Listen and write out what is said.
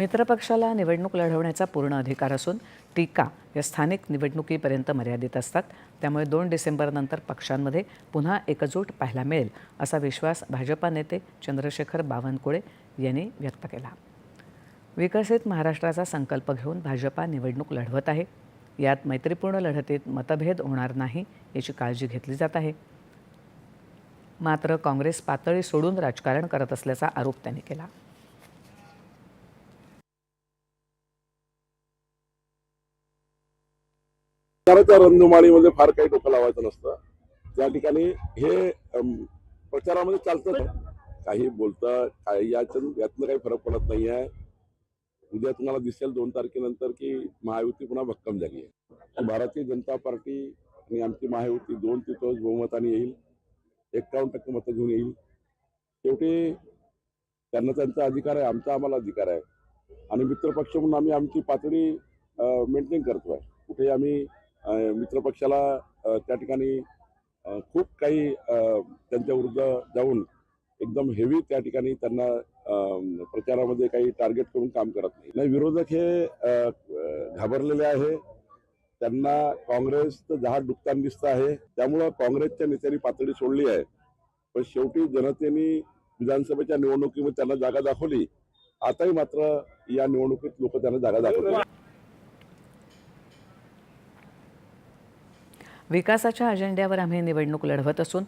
मित्रपक्षाला निवडणूक लढवण्याचा पूर्ण अधिकार असून टीका या स्थानिक निवडणुकीपर्यंत मर्यादित असतात. त्यामुळे दोन डिसेंबरनंतर पक्षांमध्ये पुन्हा एकजूट पाहायला मिळेल असा विश्वास भाजपा नेते चंद्रशेखर बावनकुळे यांनी व्यक्त केला. विकसित महाराष्ट्राचा संकल्प घेऊन भाजपा निवडणूक लढवत आहे. यात मैत्रीपूर्ण लढतीत मतभेद होणार नाही याची काळजी घेतली जात आहे. मात्र काँग्रेस पातळी सोडून राजकारण करत असल्याचा आरोप त्यांनी केला. प्रचाराच्या रणधुमाळीमध्ये फार काही डोकं लावायचं नसतं. त्या ठिकाणी हे प्रचारामध्ये चालतं काही बोलतं काही याच्यातून यातनं काही फरक पडत नाही आहे उद्या तुम्हाला दिसेल दोन तारखेनंतर की महायुती पुन्हा भक्कम झाली आहे. भारतीय जनता पार्टी आणि आमची महायुती दोन तृतीयांश बहुमताने येईल. एक्कावन्न टक्के मतं घेऊन येईल. शेवटी त्यांना त्यांचा अधिकार आहे आमचा आम्हाला अधिकार आहे. आणि मित्रपक्ष म्हणून आम्ही आमची पातळी मेंटेन करतो आहे कुठेही आम्ही मित्रपक्षाला त्या ठिकाणी खूप काही अ, त्यांच्या विरुद्ध जाऊन एकदम हेवी त्या ठिकाणी त्यांना प्रचारामध्ये काही टार्गेट करून काम करत नाही. नाही विरोधक हे घाबरलेले आहे. त्यांना काँग्रेसचं जहाज डुबताना दिसत आहे. त्यामुळं काँग्रेसच्या नेत्यांनी पातळी सोडली आहे. पण शेवटी जनतेने विधानसभेच्या निवडणुकीमध्ये त्यांना जागा दाखवली. आताही मात्र या निवडणुकीत लोक त्यांना जागा दाखवली विकासाच्या अजेंड्यावर आम्ही निवडणूक लढवत असून